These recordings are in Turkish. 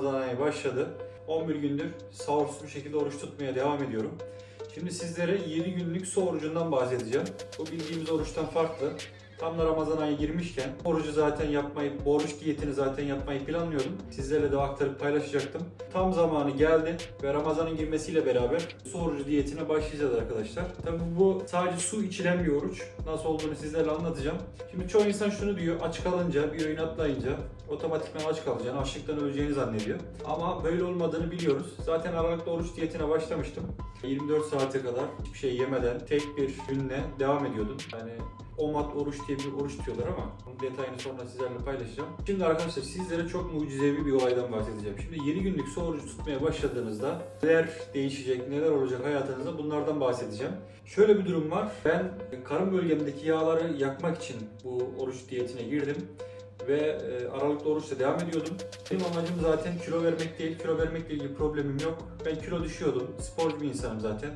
Ramazan ayı başladı. 11 gündür sahursuz bir şekilde oruç tutmaya devam ediyorum. Şimdi sizlere 7 günlük su orucundan bahsedeceğim. Bu bildiğimiz oruçtan farklı. Tam da Ramazan ayı girmişken orucu zaten yapmayı, oruç diyetini zaten yapmayı planlıyordum. Sizlerle de aktarıp paylaşacaktım. Tam zamanı geldi ve Ramazan'ın girmesiyle beraber su orucu diyetine başlayacağız arkadaşlar. Tabii bu sadece su içilen bir oruç. Nasıl olduğunu sizlerle anlatacağım. Şimdi çoğu insan şunu diyor, aç kalınca, bir öğün atlayınca otomatikman aç kalacaksın, açlıktan öleceğini zannediyor. Ama böyle olmadığını biliyoruz. Zaten aralıklı oruç diyetine başlamıştım. 24 saate kadar hiçbir şey yemeden tek bir günle devam ediyordum. Yani OMAD oruç diye bir oruç diyorlar ama bunun detayını sonra sizlerle paylaşacağım. Şimdi arkadaşlar sizlere çok mucizevi bir olaydan bahsedeceğim. Şimdi 7 günlük su orucu tutmaya başladığınızda neler değişecek, neler olacak hayatınızda bunlardan bahsedeceğim. Şöyle bir durum var. Ben karın bölgemdeki yağları yakmak için bu oruç diyetine girdim ve e, aralıklı oruçla devam ediyordum. Benim amacım zaten kilo vermek değil. Kilo vermekle ilgili problemim yok. Ben kilo düşüyordum. Sporcu bir insanım zaten.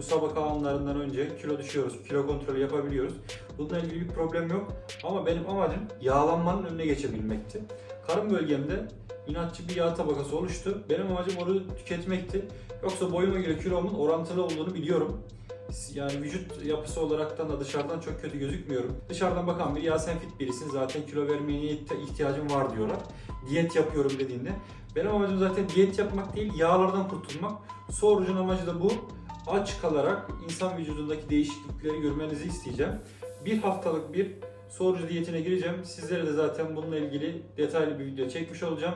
Musabaka anlarından önce kilo düşüyoruz, kilo kontrolü yapabiliyoruz. Bununla ilgili bir problem yok. Ama benim amacım yağlanmanın önüne geçebilmekti. Karın bölgemde inatçı bir yağ tabakası oluştu. Benim amacım onu tüketmekti. Yoksa boyuma göre kilomun orantılı olduğunu biliyorum. Yani vücut yapısı olaraktan da dışarıdan çok kötü gözükmüyorum. Dışarıdan bakan bir ya sen fit birisin zaten kilo vermeye ihti- ihtiyacın var diyorlar. Diyet yapıyorum dediğinde. Benim amacım zaten diyet yapmak değil yağlardan kurtulmak. Su orucun amacı da bu. Aç kalarak insan vücudundaki değişiklikleri görmenizi isteyeceğim. Bir haftalık bir su orucu diyetine gireceğim. Sizlere de zaten bununla ilgili detaylı bir video çekmiş olacağım.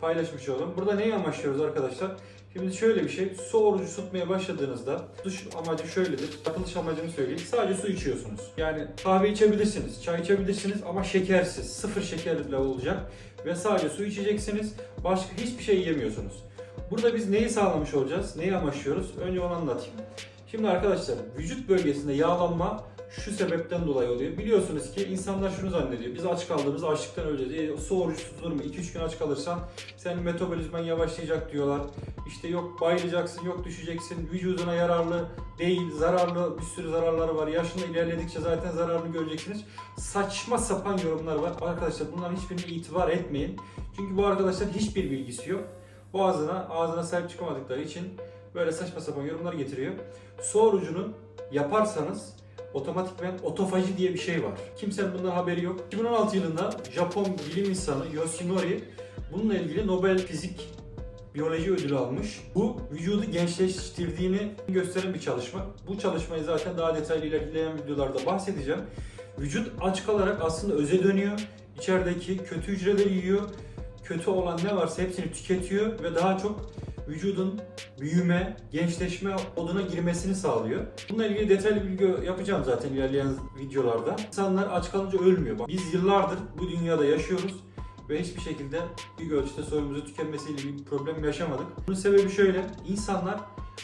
Paylaşmış olacağım. Burada neyi amaçlıyoruz arkadaşlar? Şimdi şöyle bir şey, su orucu tutmaya başladığınızda duş amacı şöyledir. Yapılış amacını söyleyeyim. Sadece su içiyorsunuz. Yani kahve içebilirsiniz, çay içebilirsiniz ama şekersiz, sıfır şekerle olacak. Ve sadece su içeceksiniz. Başka hiçbir şey yemiyorsunuz. Burada biz neyi sağlamış olacağız? Neyi amaçlıyoruz? Önce onu anlatayım. Şimdi arkadaşlar vücut bölgesinde yağlanma şu sebepten dolayı oluyor. Biliyorsunuz ki insanlar şunu zannediyor. Biz aç kaldığımızda açlıktan öleceğiz. E, su oruç tutulur mu? 2-3 gün aç kalırsan senin metabolizman yavaşlayacak diyorlar. İşte yok bayılacaksın, yok düşeceksin. Vücuduna yararlı değil, zararlı bir sürü zararları var. Yaşında ilerledikçe zaten zararını göreceksiniz. Saçma sapan yorumlar var. Arkadaşlar bunların hiçbirine itibar etmeyin. Çünkü bu arkadaşların hiçbir bilgisi yok. Boğazına, ağzına sahip çıkamadıkları için böyle saçma sapan yorumlar getiriyor. Su orucunu yaparsanız otomatikmen otofaji diye bir şey var. Kimsenin bundan haberi yok. 2016 yılında Japon bilim insanı Yoshinori bununla ilgili Nobel Fizik Biyoloji ödülü almış. Bu vücudu gençleştirdiğini gösteren bir çalışma. Bu çalışmayı zaten daha detaylı ilerleyen videolarda bahsedeceğim. Vücut aç kalarak aslında öze dönüyor. İçerideki kötü hücreleri yiyor. Kötü olan ne varsa hepsini tüketiyor ve daha çok vücudun büyüme, gençleşme moduna girmesini sağlıyor. Bununla ilgili detaylı bilgi yapacağım zaten ilerleyen videolarda. İnsanlar aç kalınca ölmüyor. Biz yıllardır bu dünyada yaşıyoruz ve hiçbir şekilde bir ölçüde soyumuzu tükenmesiyle bir problem yaşamadık. Bunun sebebi şöyle, insanlar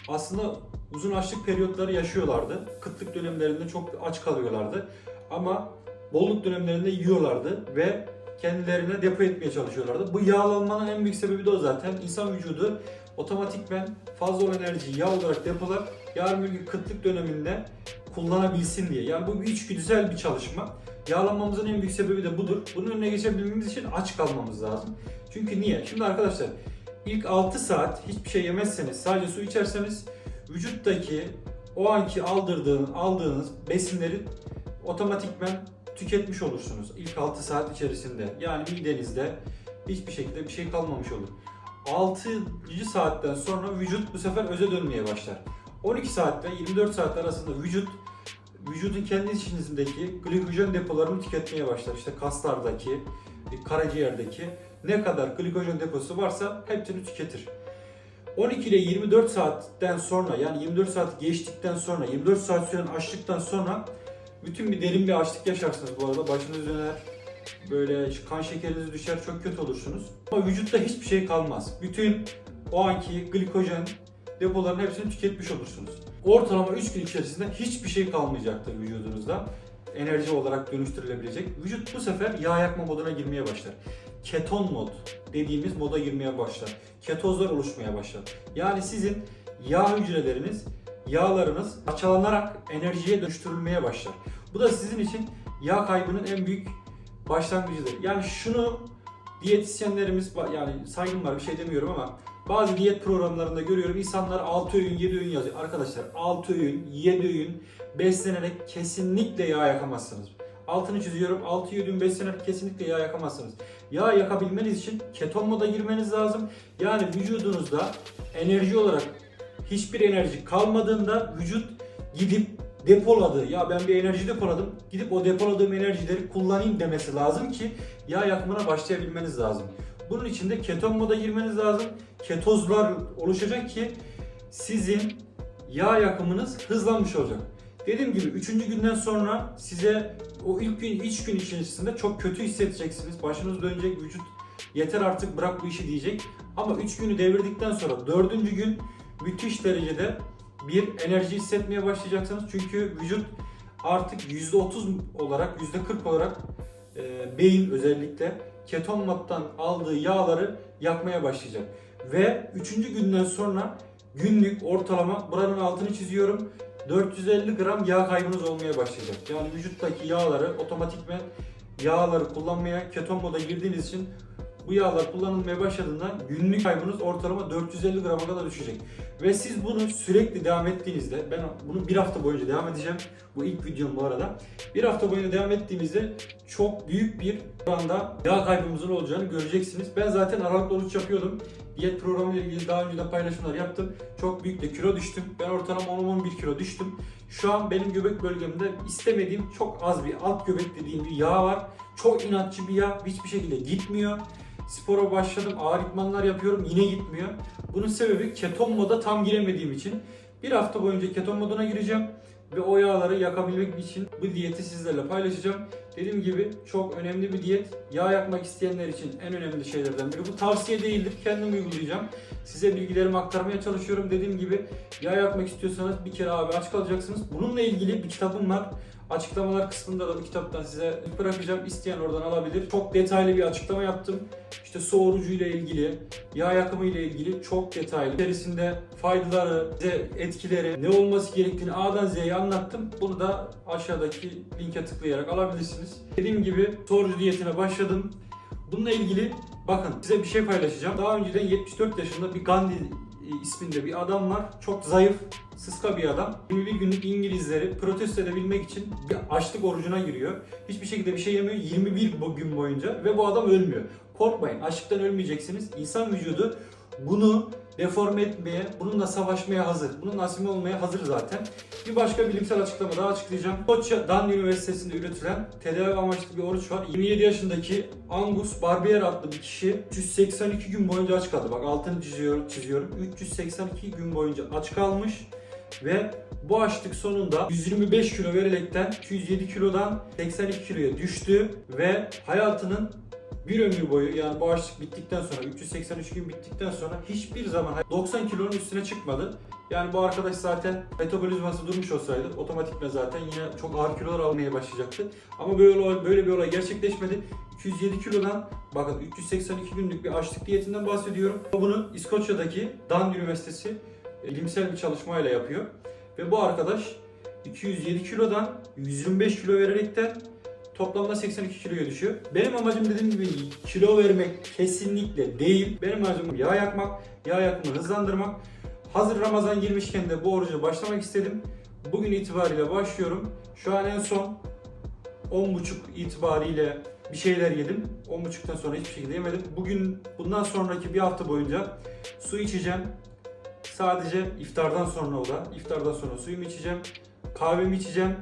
aslında uzun açlık periyotları yaşıyorlardı. Kıtlık dönemlerinde çok aç kalıyorlardı. Ama bolluk dönemlerinde yiyorlardı ve kendilerine depo etmeye çalışıyorlardı. Bu yağlanmanın en büyük sebebi de o zaten. İnsan vücudu otomatikmen fazla olan enerjiyi yağ olarak depolar. Yarın bir gün kıtlık döneminde kullanabilsin diye. Yani bu içgüdüsel bir çalışma. Yağlanmamızın en büyük sebebi de budur. Bunun önüne geçebilmemiz için aç kalmamız lazım. Çünkü niye? Şimdi arkadaşlar ilk 6 saat hiçbir şey yemezseniz, sadece su içerseniz vücuttaki o anki aldırdığın, aldığınız besinleri otomatikmen tüketmiş olursunuz ilk 6 saat içerisinde. Yani midenizde hiçbir şekilde bir şey kalmamış olur. 6. saatten sonra vücut bu sefer öze dönmeye başlar. 12 saatte 24 saat arasında vücut vücudun kendi içinizdeki glikojen depolarını tüketmeye başlar. İşte kaslardaki, karaciğerdeki ne kadar glikojen deposu varsa hepsini tüketir. 12 ile 24 saatten sonra yani 24 saat geçtikten sonra 24 saat süren açlıktan sonra bütün bir derin bir açlık yaşarsınız bu arada. Başınız döner, böyle kan şekeriniz düşer, çok kötü olursunuz. Ama vücutta hiçbir şey kalmaz. Bütün o anki glikojen depoların hepsini tüketmiş olursunuz. Ortalama 3 gün içerisinde hiçbir şey kalmayacaktır vücudunuzda. Enerji olarak dönüştürülebilecek. Vücut bu sefer yağ yakma moduna girmeye başlar. Keton mod dediğimiz moda girmeye başlar. Ketozlar oluşmaya başlar. Yani sizin yağ hücreleriniz, yağlarınız parçalanarak enerjiye dönüştürülmeye başlar. Bu da sizin için yağ kaybının en büyük başlangıcıdır. Yani şunu Diyetisyenlerimiz yani saygım var bir şey demiyorum ama bazı diyet programlarında görüyorum insanlar 6 öğün 7 öğün yazıyor. Arkadaşlar 6 öğün 7 öğün beslenerek kesinlikle yağ yakamazsınız. Altını çiziyorum 6 öğün beslenerek kesinlikle yağ yakamazsınız. Yağ yakabilmeniz için keton moda girmeniz lazım. Yani vücudunuzda enerji olarak hiçbir enerji kalmadığında vücut gidip depoladığı ya ben bir enerji depoladım gidip o depoladığım enerjileri kullanayım demesi lazım ki yağ yakımına başlayabilmeniz lazım. Bunun için de keton moda girmeniz lazım. Ketozlar oluşacak ki sizin yağ yakımınız hızlanmış olacak. Dediğim gibi 3. günden sonra size o ilk gün, iç gün içerisinde çok kötü hissedeceksiniz. Başınız dönecek, vücut yeter artık bırak bu işi diyecek. Ama 3 günü devirdikten sonra 4. gün müthiş derecede bir enerji hissetmeye başlayacaksınız. Çünkü vücut artık %30 olarak, %40 olarak e, beyin özellikle keton moddan aldığı yağları yakmaya başlayacak. Ve 3. günden sonra günlük ortalama buranın altını çiziyorum 450 gram yağ kaybınız olmaya başlayacak. Yani vücuttaki yağları otomatikmen yağları kullanmaya keton moda girdiğiniz için bu yağlar kullanılmaya başladığında günlük kaybınız ortalama 450 grama kadar düşecek. Ve siz bunu sürekli devam ettiğinizde, ben bunu bir hafta boyunca devam edeceğim. Bu ilk videom bu arada. Bir hafta boyunca devam ettiğimizde çok büyük bir oranda yağ kaybımızın olacağını göreceksiniz. Ben zaten aralıklı oruç yapıyordum. Diyet programı ile ilgili daha önceden paylaşımlar yaptım. Çok büyük de kilo düştüm. Ben ortalama 10-11 kilo düştüm. Şu an benim göbek bölgemde istemediğim çok az bir alt göbek dediğim bir yağ var. Çok inatçı bir yağ. Hiçbir şekilde gitmiyor. Spora başladım, ağır idmanlar yapıyorum yine gitmiyor. Bunun sebebi keton moda tam giremediğim için. Bir hafta boyunca keton moduna gireceğim ve o yağları yakabilmek için bu diyeti sizlerle paylaşacağım. Dediğim gibi çok önemli bir diyet. Yağ yakmak isteyenler için en önemli şeylerden biri. Bu tavsiye değildir. Kendim uygulayacağım. Size bilgilerimi aktarmaya çalışıyorum. Dediğim gibi yağ yakmak istiyorsanız bir kere abi aç kalacaksınız. Bununla ilgili bir kitabım var. Açıklamalar kısmında da bu kitaptan size bırakacağım. İsteyen oradan alabilir. Çok detaylı bir açıklama yaptım. İşte su orucu ile ilgili, yağ yakımı ile ilgili çok detaylı. İçerisinde faydaları, size etkileri, ne olması gerektiğini A'dan Z'ye anlattım. Bunu da aşağıdaki linke tıklayarak alabilirsiniz. Dediğim gibi su orucu diyetine başladım. Bununla ilgili bakın size bir şey paylaşacağım. Daha önceden 74 yaşında bir Gandhi isminde bir adam var. Çok zayıf, sıska bir adam. 21 günlük İngilizleri protesto edebilmek için bir açlık orucuna giriyor. Hiçbir şekilde bir şey yemiyor 21 bu- gün boyunca ve bu adam ölmüyor. Korkmayın açlıktan ölmeyeceksiniz. İnsan vücudu bunu deforme etmeye, bununla savaşmaya hazır. Bunun asimil olmaya hazır zaten. Bir başka bilimsel açıklama daha açıklayacağım. Koçya Dundee Üniversitesi'nde üretilen tedavi amaçlı bir oruç var. 27 yaşındaki Angus Barbier adlı bir kişi 382 gün boyunca aç kaldı. Bak altını çiziyorum, çiziyorum. 382 gün boyunca aç kalmış ve bu açlık sonunda 125 kilo verilerekten 207 kilodan 82 kiloya düştü ve hayatının bir ömür boyu yani açlık bittikten sonra 383 gün bittikten sonra hiçbir zaman 90 kilonun üstüne çıkmadı. Yani bu arkadaş zaten metabolizması durmuş olsaydı otomatikman zaten yine çok ağır kilolar almaya başlayacaktı. Ama böyle böyle bir olay gerçekleşmedi. 207 kilodan bakın 382 günlük bir açlık diyetinden bahsediyorum. Bunu İskoçya'daki Dundee Üniversitesi e, bilimsel bir çalışmayla yapıyor. Ve bu arkadaş 207 kilodan 125 kilo vererekten toplamda 82 kiloya düşüyor. Benim amacım dediğim gibi kilo vermek kesinlikle değil. Benim amacım yağ yakmak, yağ yakımını hızlandırmak. Hazır Ramazan girmişken de bu oruca başlamak istedim. Bugün itibariyle başlıyorum. Şu an en son 10.30 itibariyle bir şeyler yedim. 10.30'dan sonra hiçbir şekilde yemedim. Bugün bundan sonraki bir hafta boyunca su içeceğim. Sadece iftardan sonra o da. İftardan sonra suyumu içeceğim. Kahvemi içeceğim.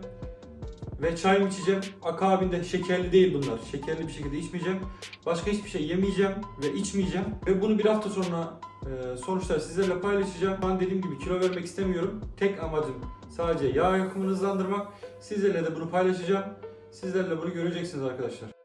Ve çayımı içeceğim. Akabinde şekerli değil bunlar. Şekerli bir şekilde içmeyeceğim. Başka hiçbir şey yemeyeceğim ve içmeyeceğim. Ve bunu bir hafta sonra e, sonuçları sizlerle paylaşacağım. Ben dediğim gibi kilo vermek istemiyorum. Tek amacım sadece yağ yakımını hızlandırmak. Sizlerle de bunu paylaşacağım. Sizlerle bunu göreceksiniz arkadaşlar.